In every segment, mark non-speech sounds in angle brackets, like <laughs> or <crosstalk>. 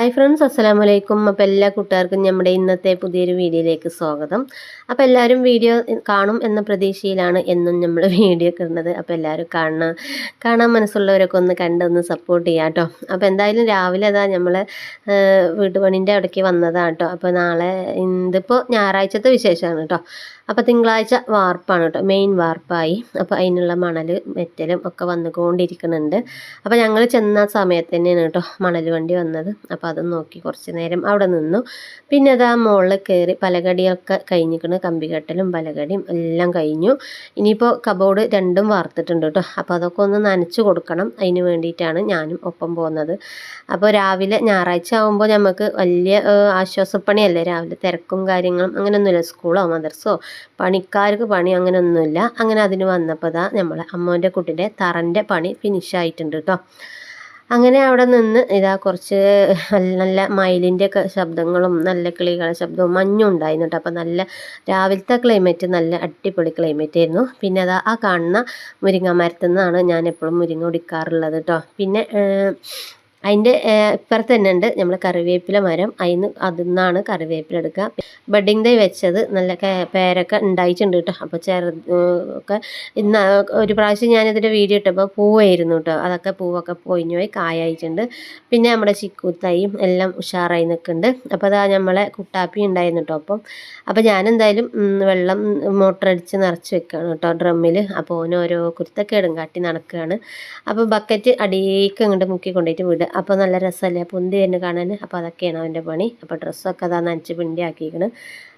Hi friends അസ്സലാമു വലൈക്കും അപ്പോൾ എല്ലാ കൂട്ടുകാർക്കും നമ്മുടെ ഇന്നത്തെ പുതിയൊരു വീഡിയോയിലേക്ക് സ്വാഗതം. അപ്പോൾ എല്ലാവരും വീഡിയോ കാണും എന്ന പ്രതീക്ഷയിലാണ് എന്നും നമ്മൾ <laughs> വീഡിയോ ഇടുന്നത്. അപ്പോൾ എല്ലാവരും കാണണം കാണാൻ മനസ്സുള്ളവരൊക്കെ ഒന്ന് കണ്ടൊന്ന് സപ്പോർട്ട് ചെയ്യാം കേട്ടോ അപ്പോൾ എന്തായാലും രാവിലെ അതാ നമ്മൾ വീട്ടുപണിന്റെ അവിടേക്ക് വന്നതാണ് കേട്ടോ അപ്പോൾ നാളെ ഇതിപ്പോൾ ഞായറാഴ്ചത്തെ വിശേഷമാണ് കേട്ടോ അപ്പോൾ തിങ്കളാഴ്ച വാർപ്പാണ് കേട്ടോ. മെയിൻ വാർപ്പായി. അപ്പോൾ അതിനുള്ള മണൽ മെറ്റലും ഒക്കെ വന്നുകൊണ്ടിരിക്കുന്നുണ്ട്. അപ്പോൾ ഞങ്ങൾ ചെന്ന സമയത്ത് തന്നെയാണ് കേട്ടോ മണൽ വണ്ടി വന്നത്. അപ്പോൾ അത് നോക്കി കുറച്ച് നേരം അവിടെ നിന്നു. പിന്നെ അത് ആ മുകളിൽ കയറി പലകടിയൊക്കെ കമ്പി കമ്പികെട്ടലും പലകടിയും എല്ലാം കഴിഞ്ഞു. ഇനിയിപ്പോൾ കബോർഡ് രണ്ടും വാർത്തിട്ടുണ്ട് കേട്ടോ. അപ്പോൾ അതൊക്കെ ഒന്ന് നനച്ച് കൊടുക്കണം. അതിന് വേണ്ടിയിട്ടാണ് ഞാനും ഒപ്പം പോകുന്നത്. അപ്പോൾ രാവിലെ ഞായറാഴ്ച ആകുമ്പോൾ നമുക്ക് വലിയ ആശ്വാസപ്പണിയല്ലേ? രാവിലെ തിരക്കും കാര്യങ്ങളും അങ്ങനെയൊന്നുമില്ല. സ്കൂളോ മദർസോ പണിക്കാർക്ക് പണി അങ്ങനെ അങ്ങനെയൊന്നുമില്ല അങ്ങനെ അതിന് വന്നപ്പോൾ ദാ നമ്മളെ അമ്മോന്റെ കുട്ടിന്റെ തറന്റെ പണി ഫിനിഷ് ആയിട്ടുണ്ട് കേട്ടോ അങ്ങനെ അവിടെ നിന്ന് ഇതാ കുറച്ച് നല്ല മയിലിന്റെ ഒക്കെ ശബ്ദങ്ങളും നല്ല കിളികളുടെ ശബ്ദവും മഞ്ഞും ഉണ്ടായിരുന്നു കേട്ടോ നല്ല രാവിലത്തെ ക്ലൈമറ്റ് നല്ല അടിപൊളി ക്ലൈമറ്റ് ആയിരുന്നു. പിന്നെ അതാ ആ കാണുന്ന മുരിങ്ങ മരത്തു നിന്നാണ് ഞാൻ എപ്പോഴും മുരിങ്ങ ഒടിക്കാറുള്ളത് കേട്ടോ പിന്നെ അതിന്റെ ഇപ്പുറത്ത് തന്നെ ഉണ്ട് നമ്മൾ കറിവേപ്പില മരം. അതിന് അതിൽ നിന്നാണ് കറിവേപ്പില എടുക്കുക. ബഡിങ് തൈ വെച്ചത് നല്ല പേരൊക്കെ ഉണ്ടായിട്ടുണ്ട് കേട്ടോ. അപ്പോൾ ചെറു ഒക്കെ ഇന്ന് ഒരു പ്രാവശ്യം ഞാനിതിന്റെ വീഡിയോ ഇട്ടപ്പോൾ പൂവായിരുന്നു കേട്ടോ. അതൊക്കെ പൂവൊക്കെ പൊയിഞ്ഞു പോയി കായായിട്ടുണ്ട്. പിന്നെ നമ്മുടെ ചിക്കു തൈയും എല്ലാം ഉഷാറായി നിൽക്കുന്നുണ്ട്. അപ്പോൾ അതാ നമ്മളെ കുട്ടാപ്പി ഉണ്ടായിരുന്നു കേട്ടോ അപ്പം. അപ്പോൾ ഞാനെന്തായാലും വെള്ളം മോട്ടറടിച്ച് നിറച്ച് വെക്കുകയാണ് കേട്ടോ ഡ്രമ്മിൽ. അപ്പോൾ ഓനോരോ കുരുത്തക്കേടും കാട്ടി നടക്കുകയാണ്. അപ്പോൾ ബക്കറ്റ് അടിയേക്ക് അങ്ങോട്ട് മുക്കി കൊണ്ടുപോയിട്ട് വിടുക. അപ്പോൾ നല്ല രസമല്ലേ പൊന്തി തന്നെ കാണാൻ അപ്പോൾ അതൊക്കെയാണ് അവന്റെ പണി. അപ്പോൾ ഡ്രസ്സൊക്കെ അതാ നനച്ച് പിണ്ടി ആക്കിയിരിക്കണ്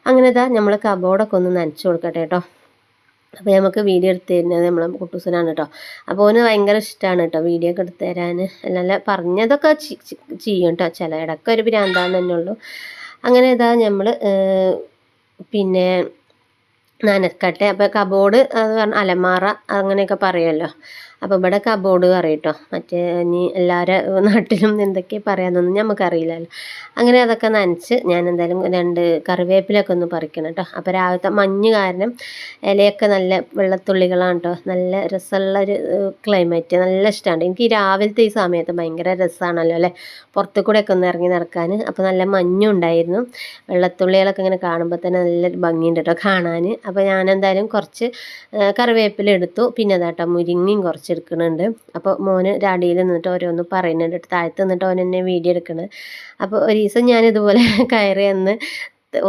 അങ്ങനെ ഇതാ നമ്മൾ കബോർഡൊക്കെ ഒന്ന് നനച്ച് കൊടുക്കട്ടെ കേട്ടോ. അപ്പോൾ നമുക്ക് വീഡിയോ എടുത്ത് തരുന്നത് നമ്മളെ കുട്ടൂസനാണ് കേട്ടോ. അപ്പോൾ ഓന് ഭയങ്കര ഇഷ്ടമാണ് കേട്ടോ വീഡിയോ ഒക്കെ എടുത്ത് തരാൻ നല്ല പറഞ്ഞതൊക്കെ ചെയ്യും കേട്ടോ ചില ഇടയ്ക്ക് ഒരു ഭ്രാന്താന്ന് തന്നെ ഉള്ളൂ. അങ്ങനെ ഇതാ നമ്മൾ പിന്നെ നനക്കട്ടെ. അപ്പോൾ കബോർഡ് അത് പറഞ്ഞ അലമാറ അങ്ങനെയൊക്കെ പറയുമല്ലോ. അപ്പോൾ ഇവിടെ കബോർഡ് കേട്ടോ മറ്റേ ഇനി എല്ലാവരും നാട്ടിലും എന്തൊക്കെ പറയാമെന്നൊന്നും നമുക്കറിയില്ലല്ലോ അങ്ങനെ അതൊക്കെ നനച്ച് ഞാൻ എന്തായാലും രണ്ട് കറിവേപ്പിലൊക്കെ ഒന്ന് പറിക്കണം കേട്ടോ. അപ്പോൾ രാവിലത്തെ മഞ്ഞ് കാരണം ഇലയൊക്കെ നല്ല വെള്ളത്തുള്ളികളാണ് കേട്ടോ. നല്ല രസമുള്ളൊരു ക്ലൈമറ്റ് നല്ല ഇഷ്ടമാണ് എനിക്ക് രാവിലത്തെ ഈ സമയത്ത് ഭയങ്കര രസമാണല്ലോ അല്ലേ? പുറത്തു കൂടെയൊക്കെ ഒന്ന് ഇറങ്ങി നടക്കാൻ അപ്പോൾ നല്ല മഞ്ഞും ഉണ്ടായിരുന്നു. വെള്ളത്തുള്ളികളൊക്കെ ഇങ്ങനെ കാണുമ്പോൾ തന്നെ നല്ല ഭംഗിയുണ്ട് കേട്ടോ കാണാൻ അപ്പോൾ ഞാനെന്തായാലും കുറച്ച് കറിവേപ്പില എടുത്തു. പിന്നെ അതാട്ടോ മുരിങ്ങയും കുറച്ച് എടുക്കുന്നുണ്ട് അപ്പോൾ മോന് രാടിയിൽ നിന്നിട്ട് ഓരോന്ന് പറയുന്നുണ്ട്. താഴത്ത് നിന്നിട്ട് ഓൻ എന്നെ വീഡിയോ എടുക്കുന്നത് അപ്പോൾ ഒരു ദിവസം ഞാൻ ഇതുപോലെ <laughs> കയറി അന്ന്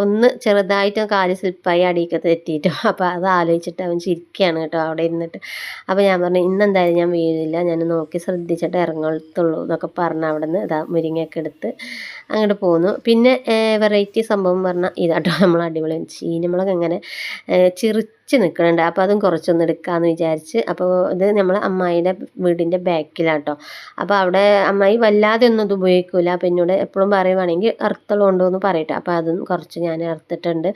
ഒന്ന് ചെറുതായിട്ട് കാൽ സ്ലിപ്പായി അടിയൊക്കെ തെറ്റിയിട്ടോ അപ്പോൾ അത് ആലോചിച്ചിട്ട് അവൻ ചിരിക്കുകയാണ് കേട്ടോ അവിടെ ഇരുന്നിട്ട്. അപ്പോൾ ഞാൻ പറഞ്ഞു ഇന്നെന്തായാലും ഞാൻ വീഴില്ല. ഞാൻ നോക്കി ശ്രദ്ധിച്ചിട്ട് ഇറങ്ങത്തുള്ളൂ എന്നൊക്കെ പറഞ്ഞ് അവിടെ നിന്ന് ഇതാ മുരിങ്ങയൊക്കെ എടുത്ത് അങ്ങോട്ട് പോന്നു. പിന്നെ വെറൈറ്റി സംഭവം പറഞ്ഞാൽ ഇതാട്ടോ. നമ്മൾ അടിപൊളി. ചീനമുളക് എങ്ങനെ ഏഹ് ചിറിച്ച് നിൽക്കുന്നുണ്ട് അപ്പോൾ അതും കുറച്ചൊന്ന് എടുക്കാമെന്ന് വിചാരിച്ച്. അപ്പോൾ ഇത് നമ്മൾ അമ്മായിന്റെ വീടിന്റെ ബാക്കിലാട്ടോ. അപ്പോൾ അവിടെ അമ്മായി വല്ലാതെ ഒന്നും ഇത് ഉപയോഗിക്കില്ല അപ്പോൾ എന്നോട് എപ്പോഴും പറയുവാണെങ്കിൽ അറുത്തളുണ്ടോ എന്ന് പറയട്ടെ. അപ്പോൾ അതും കുറച്ച് ഞാൻ അർത്തിട്ടുണ്ട്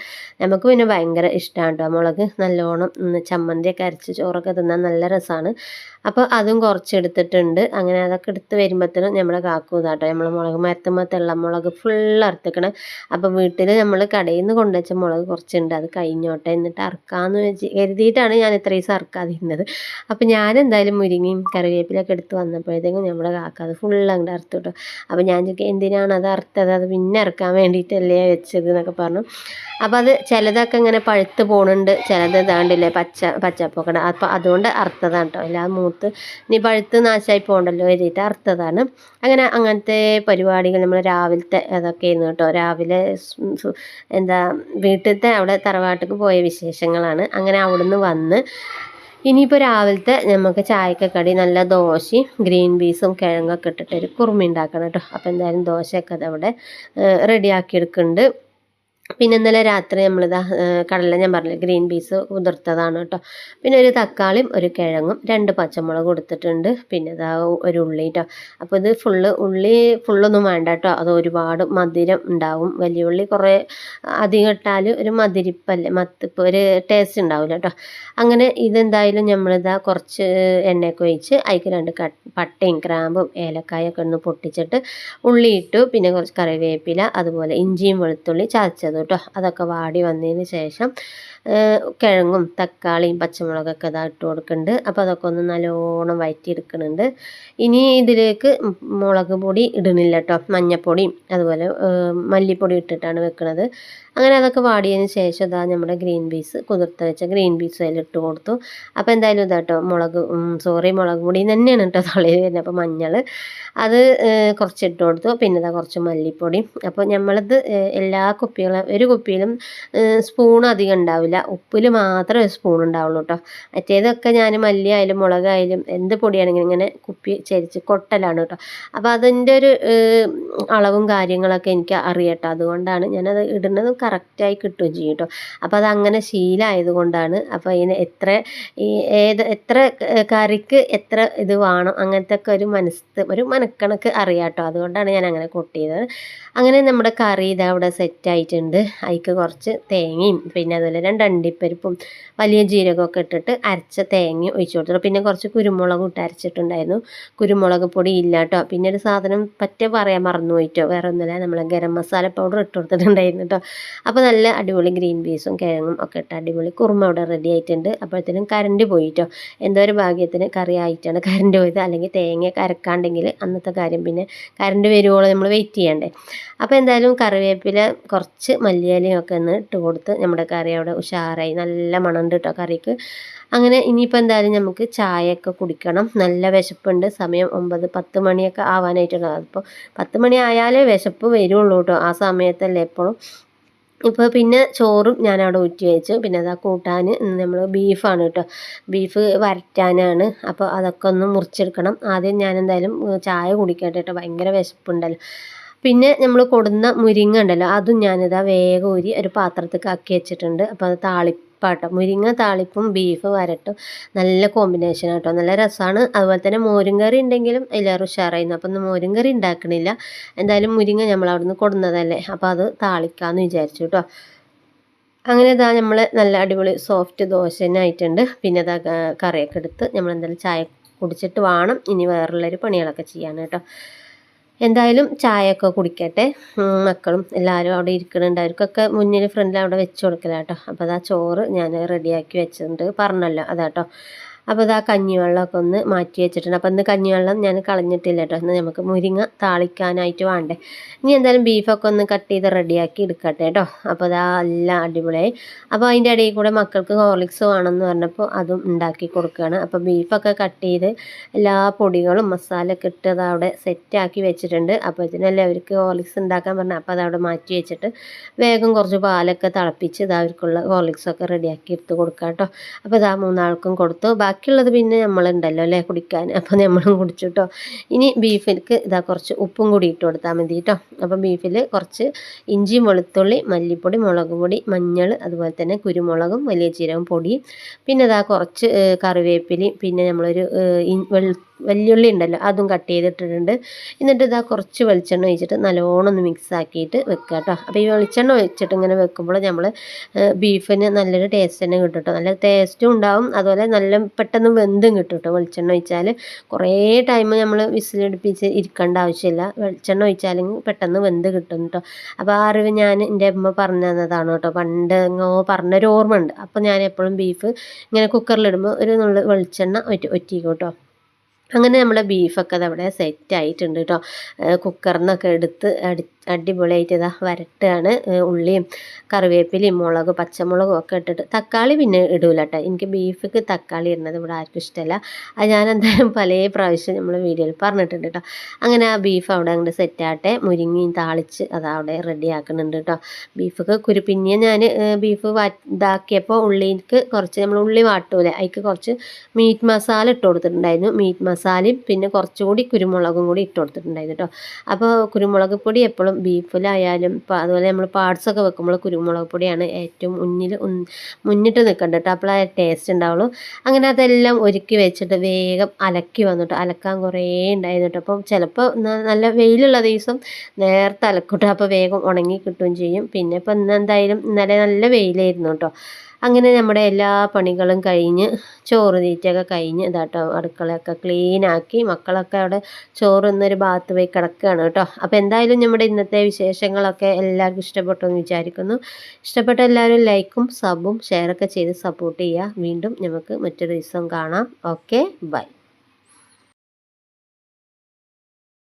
നമുക്ക് പിന്നെ ഭയങ്കര ഇഷ്ടമാണ് കേട്ടോ മുളക് നല്ലോണം ചമ്മന്തിയൊക്കെ അരച്ച് ചോറൊക്കെ തിന്നാൻ നല്ല രസമാണ് അപ്പോൾ അതും കുറച്ച് എടുത്തിട്ടുണ്ട്. അങ്ങനെ അതൊക്കെ എടുത്ത് വരുമ്പോഴത്തേനും നമ്മുടെ കാക്കൂ ഇതാട്ടോ നമ്മൾ മുളക് മരത്തുമ്പോൾ തെള്ളമുളക് ഫുൾ അറുത്തിക്കണം. അപ്പോൾ വീട്ടിൽ നമ്മൾ കടയിൽ നിന്ന് കൊണ്ടുവച്ച മുളക് കുറച്ചുണ്ട്. അത് കഴിഞ്ഞോട്ടെ. എന്നിട്ട് അറക്കാമെന്ന് കരുതിയിട്ടാണ് ഞാൻ ഇത്ര ദിവസം അറക്കാതിരുന്നത്. അപ്പോൾ ഞാൻ എന്തായാലും മുരിങ്ങയും കറിവേപ്പിലൊക്കെ എടുത്ത് വന്നപ്പോഴത്തേക്കും നമ്മുടെ കാക്ക അത് ഫുൾ അങ്ങോട്ട് അറുത്തു കേട്ടോ അപ്പം ഞാൻ ചോദിക്കുക എന്തിനാണ് അത് അറുത്തത്? അത് പിന്നെ ഇറക്കാൻ വേണ്ടിയിട്ടല്ലേ വെച്ചത്? എന്നൊക്കെ പറഞ്ഞു. അപ്പോൾ അത് ചിലതൊക്കെ ഇങ്ങനെ പഴുത്ത് പോണുണ്ട്. ചിലത് ഇതാണ്ടില്ലേ പച്ച പച്ചപ്പൊക്കെ അപ്പം അതുകൊണ്ട് അർത്ഥതാണ് കേട്ടോ അല്ലാതെ മൂത്ത് ഇനി പഴുത്ത് നാശമായി പോകണ്ടല്ലോ എഴുതിയിട്ട് അറുത്തതാണ്. അങ്ങനെ അങ്ങനത്തെ പരിപാടികൾ നമ്മൾ രാവിലത്തെ അതൊക്കെയായിരുന്നു കേട്ടോ രാവിലെ എന്താ വീട്ടിലത്തെ അവിടെ തറവാട്ടിക്ക് പോയ വിശേഷങ്ങളാണ്. അങ്ങനെ അവിടുന്ന് വന്ന് ഇനിയിപ്പോൾ രാവിലത്തെ നമുക്ക് ചായക്ക് കടി നല്ല ദോശയും ഗ്രീൻ പീസും കിഴങ്ങൊക്കെ ഇട്ടിട്ട് ഒരു കുറുമ ഉണ്ടാക്കണം കേട്ടോ അപ്പോൾ എന്തായാലും ദോശയൊക്കെ അതവിടെ റെഡിയാക്കി എടുക്കുന്നുണ്ട് പിന്നെ ഇന്നലെ രാത്രി നമ്മളിതാ കടല ഞാൻ പറഞ്ഞില്ല ഗ്രീൻ പീസ് കുതിർത്തതാണ് കേട്ടോ. പിന്നെ ഒരു തക്കാളിയും ഒരു കിഴങ്ങും രണ്ട് പച്ചമുളക് കൊടുത്തിട്ടുണ്ട്. പിന്നെ ഇതാ ഒരു ഉള്ളി കേട്ടോ അപ്പോൾ ഇത് ഫുള്ള് ഉള്ളി ഫുള്ളൊന്നും വേണ്ട കേട്ടോ അത് ഒരുപാട് മധുരം ഉണ്ടാവും. വലിയ ഉള്ളി കുറേ അധികം ഇട്ടാൽ ഒരു മധുരിപ്പല്ലേ മത്തിപ്പ് ഒരു ടേസ്റ്റ് ഉണ്ടാവില്ല കേട്ടോ അങ്ങനെ ഇതെന്തായാലും നമ്മളിതാ കുറച്ച് എണ്ണയൊക്കെ ഒഴിച്ച് അതിക്ക് രണ്ട് പട്ടയും ക്രാമ്പും ഏലക്കായൊക്കെ ഒന്ന് പൊട്ടിച്ചിട്ട് ഉള്ളി ഇട്ടു. പിന്നെ കുറച്ച് കറിവേപ്പില അതുപോലെ ഇഞ്ചിയും വെളുത്തുള്ളി ചതച്ചതും ഇട്ടത് കേട്ടോ അതൊക്കെ വാടി വന്നതിന് ശേഷം കിഴങ്ങും തക്കാളിയും പച്ചമുളകൊക്കെ ഇതാ ഇട്ട് കൊടുക്കുന്നുണ്ട് അപ്പോൾ അതൊക്കെ ഒന്ന് നല്ലോണം വയറ്റിയെടുക്കുന്നുണ്ട് ഇനി ഇതിലേക്ക് മുളക് പൊടി ഇടുന്നില്ല കേട്ടോ മഞ്ഞപ്പൊടിയും അതുപോലെ മല്ലിപ്പൊടി ഇട്ടിട്ടാണ് വെക്കുന്നത് അങ്ങനെ അതൊക്കെ വാടിയതിന് ശേഷം ഇതാ നമ്മുടെ ഗ്രീൻ പീസ് കുതിർത്ത് വെച്ച ഗ്രീൻ പീസ് അതിൽ ഇട്ട് കൊടുത്തു. അപ്പോൾ എന്തായാലും ഇതാട്ടോ മുളക് സോറി മുളക് പൊടി തന്നെയാണ് കേട്ടോ തൊളയിൽ വരുന്നത്. അപ്പോൾ മഞ്ഞൾ അത് ഏഹ് കുറച്ച് ഇട്ട് കൊടുത്തു. പിന്നെ ഇതാ കുറച്ച് മല്ലിപ്പൊടി അപ്പോൾ നമ്മളത് എല്ലാ കുപ്പികളും ഒരു കുപ്പിയിലും സ്പൂൺ അധികം ഉണ്ടാവില്ല. ഉപ്പിൽ മാത്രമേ ഒരു സ്പൂൺ ഉണ്ടാവുള്ളൂ കേട്ടോ മറ്റേതൊക്കെ ഞാൻ മല്ലിയായാലും മുളകായാലും എന്ത് പൊടിയാണെങ്കിലും ഇങ്ങനെ കുപ്പി ചരിച്ച് കൊട്ടലാണ് കേട്ടോ അപ്പോൾ അതിന്റെ ഒരു അളവും കാര്യങ്ങളൊക്കെ എനിക്ക് അറിയട്ടോ അതുകൊണ്ടാണ് ഞാനത് ഇടുന്നത് കറക്റ്റായി കിട്ടുകയും ചെയ്യും കേട്ടോ അപ്പോൾ അതങ്ങനെ ശീലമായത് കൊണ്ടാണ് അപ്പോൾ ഇതിന് എത്ര ഈ ഏത് എത്ര കറിക്ക് എത്ര ഇത് വേണം അങ്ങനത്തെ ഒക്കെ ഒരു മനസ്സ് ഒരു മനക്കണക്ക് അറിയാട്ടോ അതുകൊണ്ടാണ് ഞാൻ അങ്ങനെ കൊട്ടിയത്. അങ്ങനെ നമ്മുടെ കറി ഇതാ അവിടെ സെറ്റ് ആയിട്ടുണ്ട്. അതിക്ക് കുറച്ച് തേങ്ങയും പിന്നെ അതുപോലെ രണ്ട് അണ്ടിപ്പരിപ്പും വലിയ ജീരകമൊക്കെ ഇട്ടിട്ട് അരച്ച തേങ്ങ ഒഴിച്ചു കൊടുത്തു പിന്നെ കുറച്ച് കുരുമുളകും ഇട്ട് അരച്ചിട്ടുണ്ടായിരുന്നു. കുരുമുളക് പൊടി ഇല്ല കേട്ടോ പിന്നെ ഒരു സാധനം പറ്റേ പറയാൻ മറന്നു പോയിട്ടോ. വേറെ ഒന്നുമില്ല. നമ്മളെ ഗരം മസാല പൗഡർ ഇട്ട് കൊടുത്തിട്ടുണ്ടായിരുന്നു കേട്ടോ അപ്പോൾ നല്ല അടിപൊളി ഗ്രീൻ പീസും കിഴങ്ങും ഒക്കെ ഇട്ട് അടിപൊളി കുറുമ അവിടെ റെഡി ആയിട്ടുണ്ട്. അപ്പോഴത്തേനും കറണ്ട് പോയിട്ടോ എന്തോ ഒരു ഭാഗ്യത്തിന് കറി ആയിട്ടാണ് കറണ്ട് പോയത്. അല്ലെങ്കിൽ തേങ്ങ കരക്കാണ്ടെങ്കിൽ അന്നത്തെ കാര്യം പിന്നെ കറണ്ട് വരുവോളം നമ്മൾ വെയിറ്റ് ചെയ്യണ്ടേ. അപ്പോൾ എന്തായാലും കറിവേപ്പില കുറച്ച് മല്ലിയിലയും ഒക്കെ ഒന്ന് ഇട്ട് കൊടുത്ത് നമ്മുടെ കറി അവിടെ ഉഷാറായി. നല്ല മണമുണ്ട് കേട്ടോ കറിക്ക്. അങ്ങനെ ഇനിയിപ്പോൾ എന്തായാലും നമുക്ക് ചായയൊക്കെ കുടിക്കണം. നല്ല വിശപ്പുണ്ട്. സമയം ഒമ്പത് പത്ത് മണിയൊക്കെ ആവാനായിട്ടുണ്ട്. അപ്പോൾ പത്ത് മണി ആയാലേ വിശപ്പ് വരുള്ളൂ കേട്ടോ ആ സമയത്തല്ലേ എപ്പോഴും ഇപ്പോൾ പിന്നെ ചോറും ഞാൻ അവിടെ ഊറ്റി വെച്ചു. പിന്നെ അതാ കൂട്ടാൻ നമ്മൾ ബീഫാണ് കേട്ടോ ബീഫ് വരറ്റാനാണ്. അപ്പോൾ അതൊക്കെ ഒന്ന് മുറിച്ചെടുക്കണം. ആദ്യം ഞാൻ എന്തായാലും ചായ കുടിക്കട്ടെ കേട്ടോ ഭയങ്കര വിശപ്പുണ്ടല്ലോ. പിന്നെ നമ്മൾ കൊടുന്ന മുരിങ്ങ ഉണ്ടല്ലോ അതും ഞാനിതാ വേഗം ഊരി ഒരു പാത്രത്തേക്ക് ആക്കി വെച്ചിട്ടുണ്ട്. അപ്പോൾ അത് താളിപ്പാട്ടോ. മുരിങ്ങ താളിപ്പും ബീഫ് വരട്ടും നല്ല കോമ്പിനേഷൻ ആട്ടോ. നല്ല രസമാണ് അതുപോലെ തന്നെ മോരും കറി ഉണ്ടെങ്കിലും എല്ലാവരും ഉഷാറായിരുന്നു. അപ്പം ഒന്ന് മോരും കറി ഉണ്ടാക്കണില്ല. എന്തായാലും മുരിങ്ങ നമ്മൾ അവിടുന്ന് കൊടുന്നതല്ലേ. അപ്പോൾ അത് താളിക്കാമെന്ന് വിചാരിച്ചു കേട്ടോ അങ്ങനെ ഇതാ നമ്മൾ നല്ല അടിപൊളി സോഫ്റ്റ് ദോശ തന്നെ ആയിട്ടുണ്ട്. പിന്നെ ഇതാ കറിയൊക്കെ എടുത്ത് നമ്മൾ എന്തായാലും ചായ കുടിച്ചിട്ട് വേണം. ഇനി വേറുള്ളൊരു പണികളൊക്കെ ചെയ്യാൻ കേട്ടോ എന്തായാലും ചായയൊക്കെ കുടിക്കട്ടെ. മക്കളും എല്ലാവരും അവിടെ ഇരിക്കുന്നുണ്ട് അവർക്കൊക്കെ മുന്നിൽ ഫ്രണ്ടിൽ അവിടെ വെച്ച് കൊടുക്കലാട്ടോ. അപ്പോൾ അതാ ചോറ് ഞാൻ റെഡിയാക്കി വെച്ചിട്ടുണ്ട്. പറഞ്ഞല്ലോ അതാട്ടോ. അപ്പോൾ ഇതാ കഞ്ഞിവെള്ളമൊക്കെ ഒന്ന് മാറ്റി വെച്ചിട്ടുണ്ട്. അപ്പോൾ ഇന്ന് കഞ്ഞിവെള്ളം ഞാൻ കളഞ്ഞിട്ടില്ല കേട്ടോ. ഇന്ന് നമുക്ക് മുരിങ്ങ താളിക്കാനായിട്ട് വേണ്ടേ. ഇനി എന്തായാലും ബീഫൊക്കെ ഒന്ന് കട്ട് ചെയ്ത് റെഡിയാക്കി എടുക്കട്ടെ കേട്ടോ. അപ്പോൾ അതാ എല്ലാം അടിപൊളിയായി. അപ്പോൾ അതിന്റെ ഇടയിൽ കൂടെ മക്കൾക്ക് ഹോർലിക്സ് വേണമെന്ന് പറഞ്ഞപ്പോൾ അതും ഉണ്ടാക്കി കൊടുക്കുകയാണ്. അപ്പോൾ ബീഫൊക്കെ കട്ട് ചെയ്ത് എല്ലാ പൊടികളും മസാലയൊക്കെ ഇട്ട് അത് അവിടെ സെറ്റാക്കി വെച്ചിട്ടുണ്ട്. അപ്പോൾ ഇതിനല്ലേ അവർക്ക് ഹോർലിക്സ് ഉണ്ടാക്കാൻ പറഞ്ഞാൽ അപ്പോൾ അതവിടെ മാറ്റി വെച്ചിട്ട് വേഗം കുറച്ച് പാലൊക്കെ തിളപ്പിച്ച് ഇത് അവർക്കുള്ള ഹോർലിക്സൊക്കെ റെഡിയാക്കി എടുത്ത് കൊടുക്കാം കേട്ടോ. അപ്പോൾ ഇതാ മൂന്നാൾക്കും കൊടുത്തു. ബാക്കിയുള്ളത് പിന്നെ നമ്മളുണ്ടല്ലോ അല്ലേ കുടിക്കാൻ? അപ്പോൾ നമ്മളും കുടിച്ചു കേട്ടോ ഇനി ബീഫിലേക്ക് ഇതാ കുറച്ച് ഉപ്പും കൂടി ഇട്ട് കൊടുത്താൽ മതി കേട്ടോ അപ്പോൾ ബീഫിൽ കുറച്ച് ഇഞ്ചി വെളുത്തുള്ളി മല്ലിപ്പൊടി മുളക് പൊടി മഞ്ഞൾ അതുപോലെ തന്നെ കുരുമുളകും വലിയ ജീരകം പൊടി പിന്നെ ഇതാ കുറച്ച് കറിവേപ്പിലി പിന്നെ നമ്മളൊരു ഏഹ്, വെല്ലുള്ളി ഉണ്ടല്ലോ അതും കട്ട് ചെയ്തിട്ടിട്ടുണ്ട്. എന്നിട്ട് ഇതാ കുറച്ച് വെളിച്ചെണ്ണ ഒഴിച്ചിട്ട് നല്ലോണം ഒന്ന് മിക്സ് ആക്കിയിട്ട് വെക്കുക കേട്ടോ. അപ്പോൾ ഈ വെളിച്ചെണ്ണ ഒഴിച്ചിട്ട് ഇങ്ങനെ വെക്കുമ്പോൾ നമ്മൾ ബീഫിന് നല്ലൊരു ടേസ്റ്റ് തന്നെ കിട്ടും കേട്ടോ. നല്ല ടേസ്റ്റും ഉണ്ടാവും. അതുപോലെ നല്ല പെട്ടെന്ന് വെന്തും കിട്ടും കേട്ടോ വെളിച്ചെണ്ണ ഒഴിച്ചാൽ കുറേ ടൈം നമ്മൾ വിസിലടുപ്പിച്ച് ഇരിക്കേണ്ട ആവശ്യമില്ല. വെളിച്ചെണ്ണ ഒഴിച്ചാലെങ്കിൽ പെട്ടെന്ന് വെന്ത് കിട്ടും കേട്ടോ. അപ്പോൾ ആ അറിവ് ഞാൻ എന്റെ അമ്മ പറഞ്ഞു തന്നതാണ് കേട്ടോ. പണ്ട് എങ്ങോ പറഞ്ഞൊരു ഓർമ്മ ഉണ്ട് അപ്പോൾ ഞാൻ എപ്പോഴും ബീഫ് ഇങ്ങനെ കുക്കറിലിടുമ്പോൾ ഒരു നുള്ള വെളിച്ചെണ്ണ ഒറ്റ ഒറ്റിക്കും കേട്ടോ. അങ്ങനെ നമ്മുടെ ബീഫൊക്കെ അതവിടെ സെറ്റ് ആയിട്ടുണ്ട് കേട്ടോ കുക്കറിൽ നിന്നൊക്കെ എടുത്ത് അടി അടിപൊളിയായിട്ട് ഇതാ വരട്ടുകയാണ് ഉള്ളിയും കറിവേപ്പിലയും മുളക് പച്ചമുളകും ഒക്കെ ഇട്ടിട്ട് തക്കാളി പിന്നെ ഇടൂല കേട്ടോ എനിക്ക് ബീഫിക്ക് തക്കാളി ഇടുന്നത് ഇവിടെ ആർക്കും ഇഷ്ടമല്ല അത് ഞാൻ എന്തായാലും പല പ്രാവശ്യം നമ്മൾ വീഡിയോയിൽ പറഞ്ഞിട്ടുണ്ട് കേട്ടോ അങ്ങനെ ആ ബീഫ് അവിടെ അങ്ങോട്ട് സെറ്റാട്ടെ മുരിങ്ങയും താളിച്ച് അത് അവിടെ റെഡി ആക്കുന്നുണ്ട് കേട്ടോ ബീഫൊക്കെ കുരു പിന്നെ ഞാൻ ബീഫ് ഇതാക്കിയപ്പോൾ ഉള്ളിക്ക് കുറച്ച് നമ്മൾ ഉള്ളി വാട്ടൂലെ. അതിക്ക് കുറച്ച് മീറ്റ് മസാല ഇട്ട് കൊടുത്തിട്ടുണ്ടായിരുന്നു. മീറ്റ് മസാലയും പിന്നെ കുറച്ചുകൂടി കുരുമുളകും കൂടി ഇട്ട് കൊടുത്തിട്ടുണ്ടായിരുന്നു കേട്ടോ അപ്പോൾ കുരുമുളക് പൊടി എപ്പോഴും ബീഫിലായാലും അതുപോലെ നമ്മൾ പാർട്സൊക്കെ വെക്കുമ്പോൾ കുരുമുളക് പൊടിയാണ് ഏറ്റവും മുന്നിൽ മുന്നിട്ട് നിൽക്കേണ്ടത് കേട്ടോ അപ്പോഴേ ടേസ്റ്റ് ഉണ്ടാവുള്ളൂ അങ്ങനെ അതെല്ലാം ഒരുക്കി വെച്ചിട്ട് വേഗം അലക്കി വന്നിട്ട് അലക്കാൻ കുറേ ഉണ്ടായിരുന്നു അപ്പം ചിലപ്പോൾ നല്ല വെയിലുള്ള ദിവസം നേരത്തെ അലക്കൂട്ടോ. അപ്പോൾ വേഗം ഉണങ്ങി കിട്ടുകയും ചെയ്യും. പിന്നെ ഇപ്പം ഇന്ന് എന്തായാലും ഇന്നലെ നല്ല വെയിലായിരുന്നു കേട്ടോ അങ്ങനെ നമ്മുടെ എല്ലാ പണികളും കഴിഞ്ഞ് ചോറ് തീറ്റയൊക്കെ കഴിഞ്ഞ് ഇതാട്ടോ അടുക്കളയൊക്കെ ക്ലീനാക്കി മക്കളൊക്കെ അവിടെ ചോറ് ഇന്നൊരു ഭാഗത്ത് പോയി കിടക്കുകയാണ് കേട്ടോ. അപ്പോൾ എന്തായാലും നമ്മുടെ ഇന്നത്തെ വിശേഷങ്ങളൊക്കെ എല്ലാവർക്കും ഇഷ്ടപ്പെട്ടു എന്ന് വിചാരിക്കുന്നു. ഇഷ്ടപ്പെട്ട എല്ലാവരും ലൈക്കും സബും ഷെയറൊക്കെ ചെയ്ത് സപ്പോർട്ട് ചെയ്യുക. വീണ്ടും നമുക്ക് മറ്റൊരു ദിവസം കാണാം. Okay bye